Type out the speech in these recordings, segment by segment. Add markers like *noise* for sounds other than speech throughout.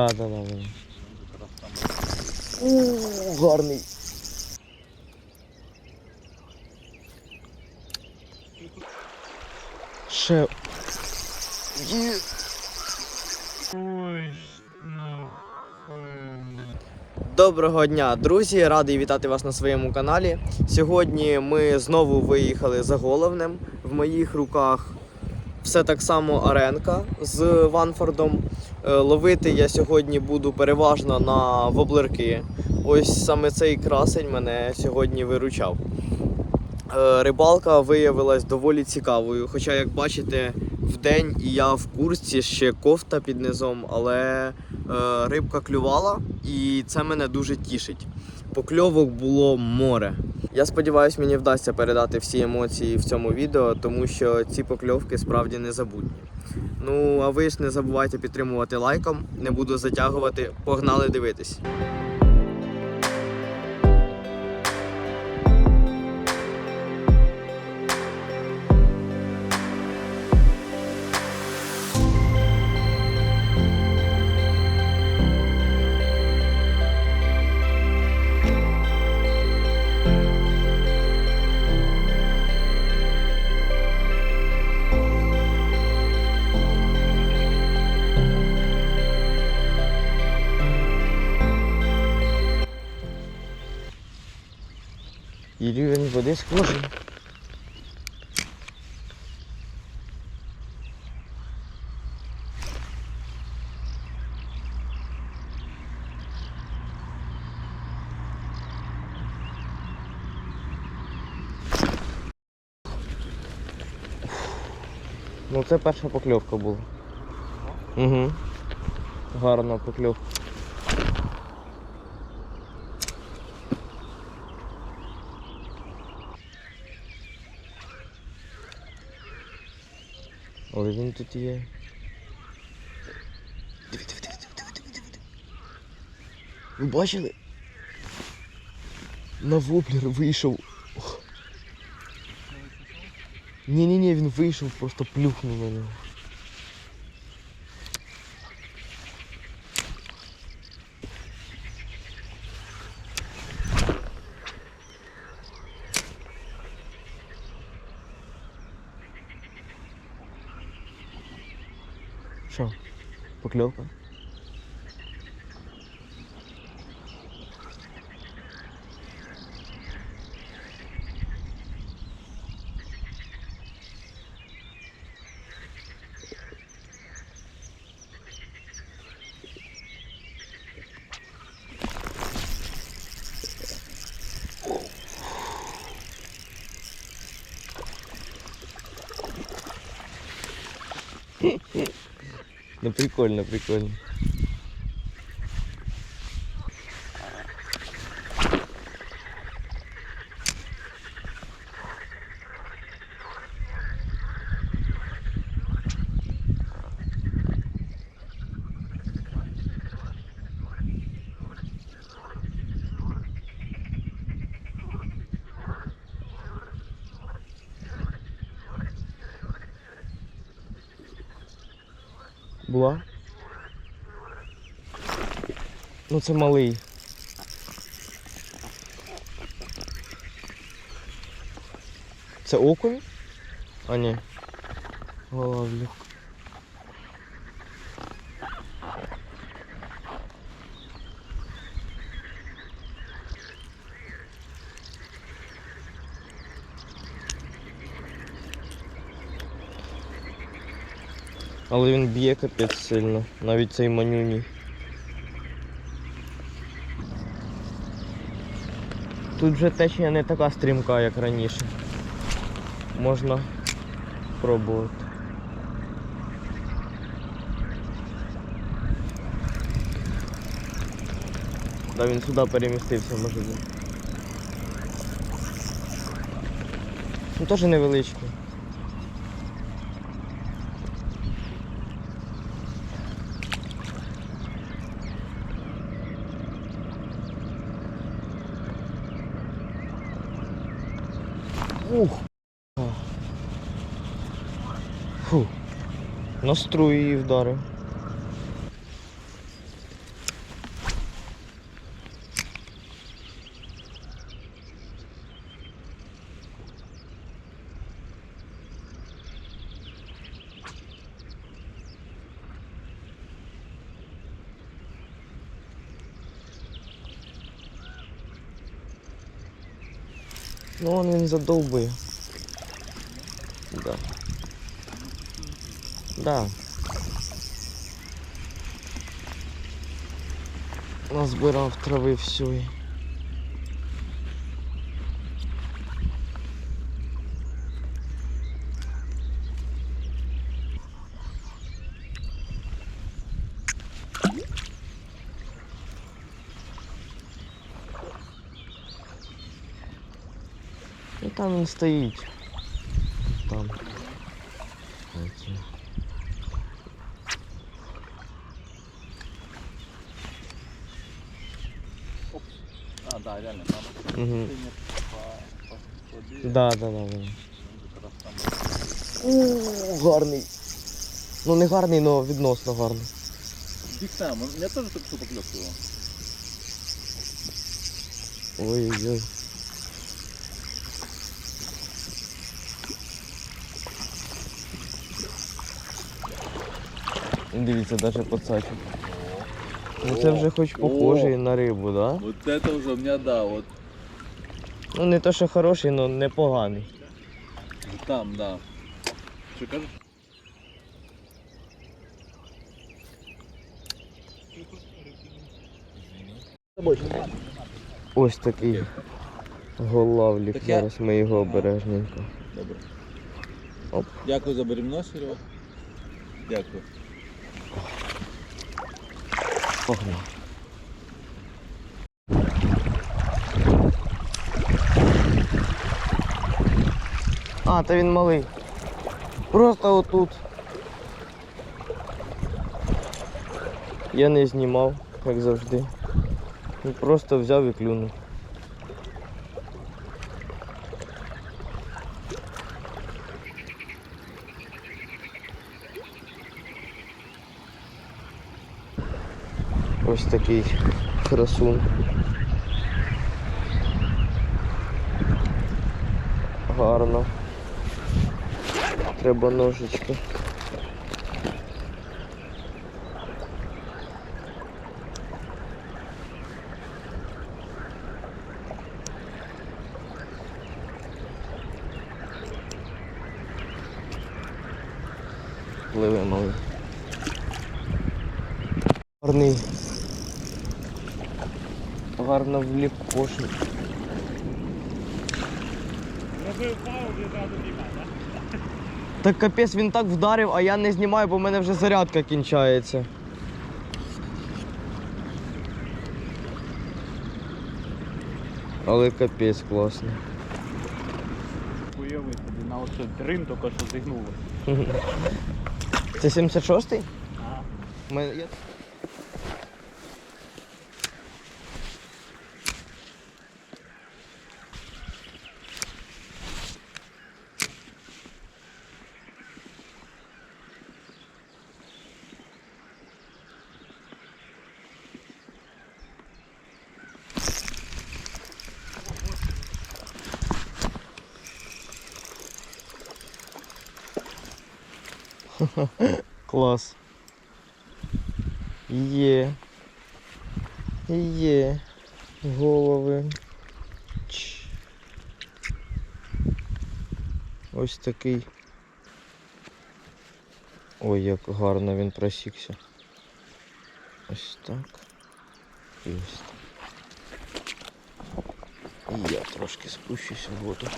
А, да, да, да. О, гарний. Ще. Є. Доброго дня, друзі! Радий вітати вас на своєму каналі. Сьогодні ми знову виїхали за головнем. В моїх руках все так само аренка з Ванфордом. Е, Ловити я сьогодні буду переважно на воблерки. Ось саме цей красень мене сьогодні виручав. Е, Рибалка виявилась доволі цікавою. Хоча, як бачите, вдень і я в курсі ще кофта під низом, але е, рибка клювала і це мене дуже тішить. Покльовок було море. Я сподіваюся, мені вдасться передати всі емоції в цьому відео, тому що ці покльовки справді незабутні. Ну, а ви ж не забувайте підтримувати лайком, не буду затягувати. Погнали дивитись. Рівень води. Ну це перша покльовка була. Угу. Гарна покльовка. тут є. Диви, диви, диви, диви, диви, диви, диви. Ви бачили? На воблер вийшов. Ох. Ні-ні-ні, він вийшов, просто плюхнув на нього. Покльовка? Ну прикольно, прикольно. Була? Ну це малий. Це окунь? А ні. Ловлю. Але він б'є капець сильно, навіть цей манюній. Тут вже течія не така стрімка, як раніше. Можна пробувати. Да, він сюди перемістився, може бути. Ну теж невеличкий. Ух. Фу. Настрої її вдарив. Ну он він задовбує. Да. Да. Назбирав трави всюї. І там він стоїть. Там. А, да, реально, там Угу. по, Да, да, да, да. там. У, гарний. Ну не гарний, але відносно гарний. Биг Сэм, я тоже только что поклёвку. Ой-ой-ой. Дивіться, навіть подсачу. Ну це вже хоч похожий на рибу, да? Вот это уже у меня, да, вот Ну не то, що хороший, але непоганий. там, да. Что кажешь? Ось такий голавлік. Так я- Зараз ми його обережненько. Добре. Оп. Дякую за беремно, Серега. Дякую. Погнав. А, та він малий. Просто отут. Я не знімав, як завжди. Просто взяв і клюнув. Ось такий красун. Гарно. Треба ножички. Пливе малий. Гарний. Гарно вліп кошник. Робив паузу і зразу знімав, так? Так капець він так вдарив, а я не знімаю, бо в мене вже зарядка кінчається. Але капець класно. Уяви собі, на оце дрин тільки що зігнуло. Це 76-й? Ага. У мене *laughs* є. Клас. Є. Є. Голови. Ч. Ось такий. Ой, як гарно він просікся. Ось так. І ось так. І я трошки спущуся в воду.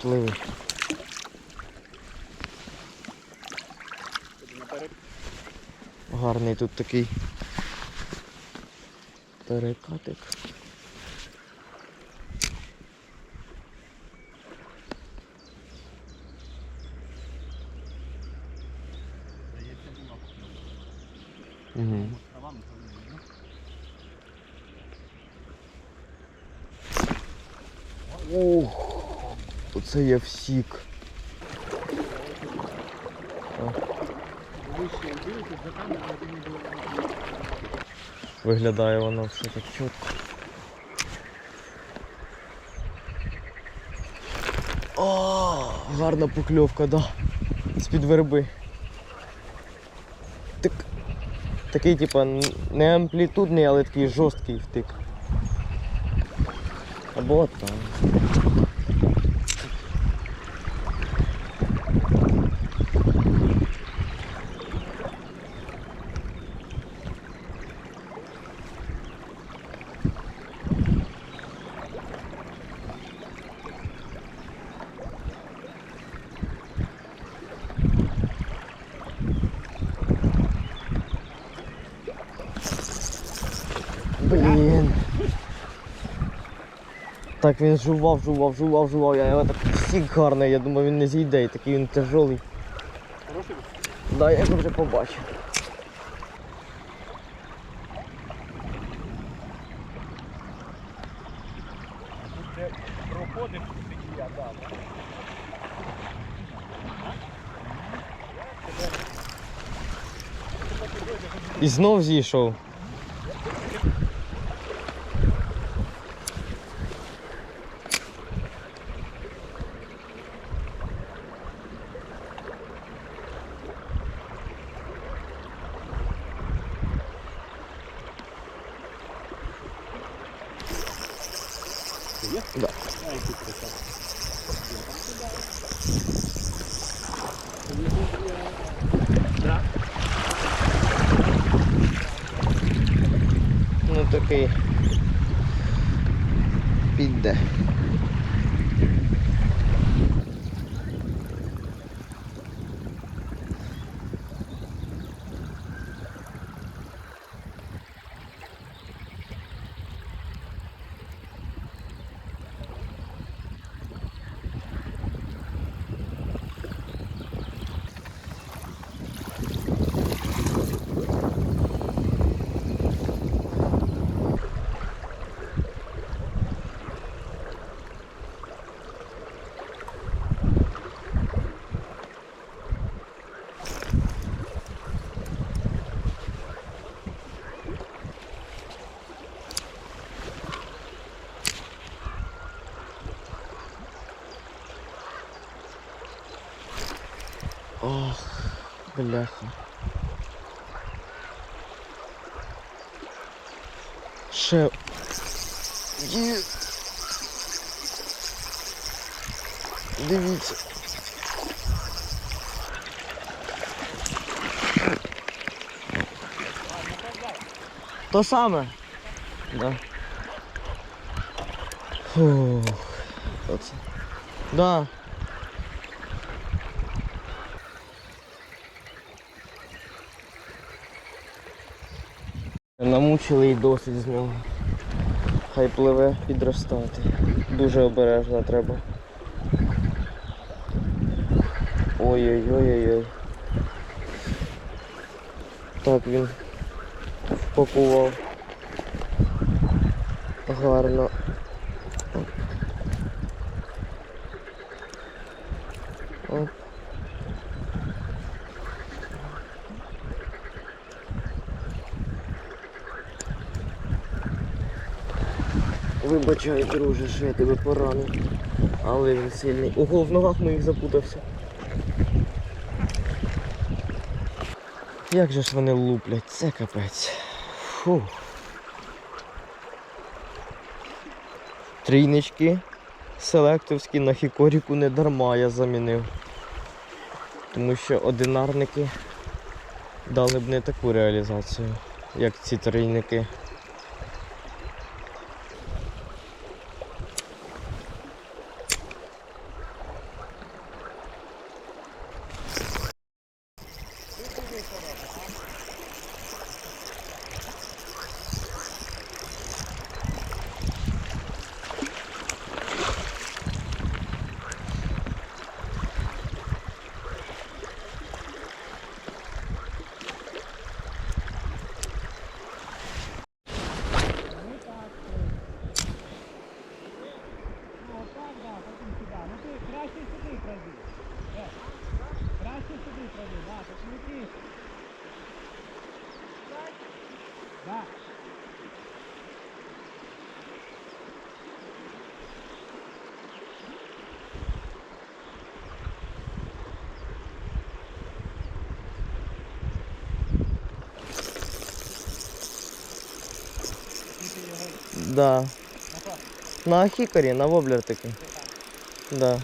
Пливи. Гарний тут такий перекатик. Угу. Ох, оце я всік. Виглядає воно все так чітко. О, гарна покльовка, да. З-під верби. Так, такий, типа, не амплітудний, але такий жорсткий втик. Або там. Так він жував, жував, жував, жував. Я його так стік гарний, я думав він не зійде, і такий він тяжолий. Хороший? Да, я його вже побачив. Проходиш я, да. І знов зійшов. Да. Да. Ну такий піде. Ох, бляха. Ще. Є. Дивіться. То саме? Да. Фух. Оце. Да. Намучили і досить з нього. Хай пливе підростати. Дуже обережно треба. Ой-ой-ой-ой-ой. Так він впакував. Гарно. Оп. Вибачай, друже, що я тебе поранив. Але він сильний. Ого, в ногах моїх запутався. Як же ж вони луплять, це капець. Фу. Трійнички селектовські на хікоріку не дарма я замінив. Тому що одинарники дали б не таку реалізацію, як ці трійники. Ну, отак, да, потім сюди. Ну ти краще сюди пройди. Е, Краще сюди пройди, да, так не ти. Да. Да. На хікарі, на воблер такий. Да.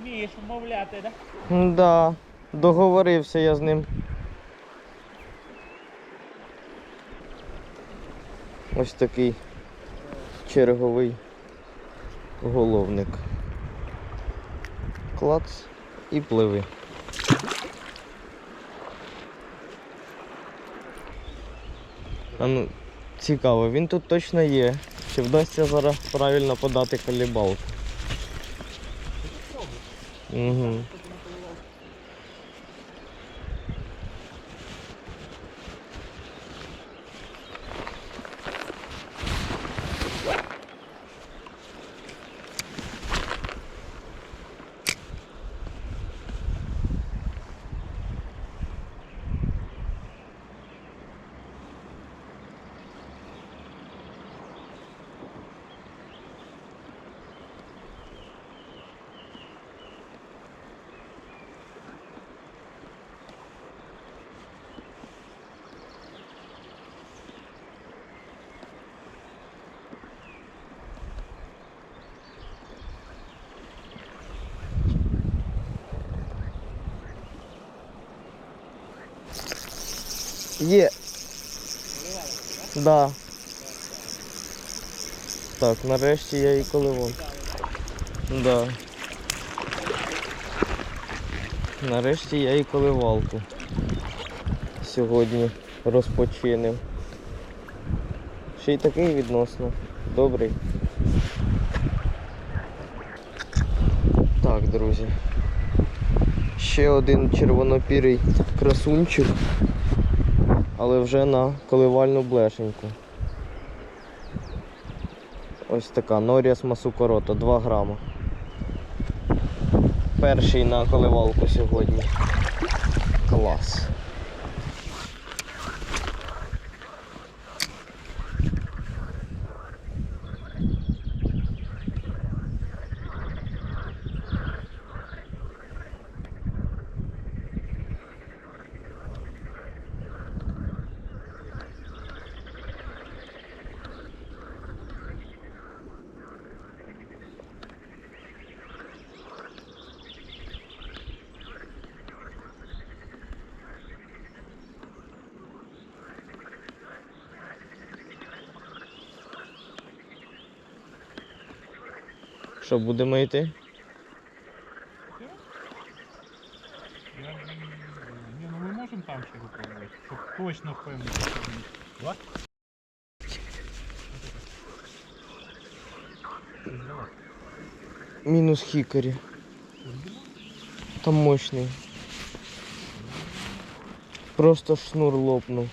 Вмієш вмовляти, да? Да. Договорився я з ним. Ось такий черговий головник. Клац і пливи. А ну, цікаво, він тут точно є. Чи вдасться зараз правильно подати колібалку? Угу. Є. Да. Так, нарешті я її коливон. Да. Нарешті я і коливалку. Сьогодні розпочинив. Ще й такий відносно. Добрий. Так, друзі. Ще один червонопірий красунчик але вже на коливальну блешеньку. Ось така Норіас Масукорота, 2 грама. Перший на коливалку сьогодні. Клас. Що, будемо йти? Ні, ну ми можемо там ще попробувати, щоб точно Да? Мінус хікарі. Там мощний. Просто шнур лопнув.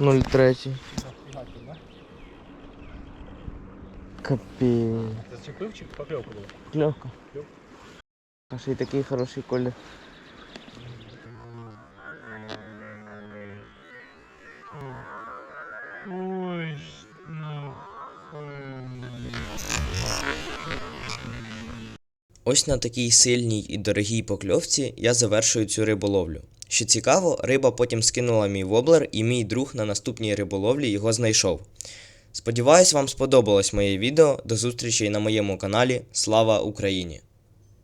0,3. да? Капець. Зачепив чи покльовка була? Кльовка. Кльовка. А ще й такий хороший колір. Ой, ну... Ось на такій сильній і дорогій покльовці я завершую цю риболовлю. Що цікаво, риба потім скинула мій воблер, і мій друг на наступній риболовлі його знайшов. Сподіваюсь, вам сподобалось моє відео. До зустрічі на моєму каналі. Слава Україні!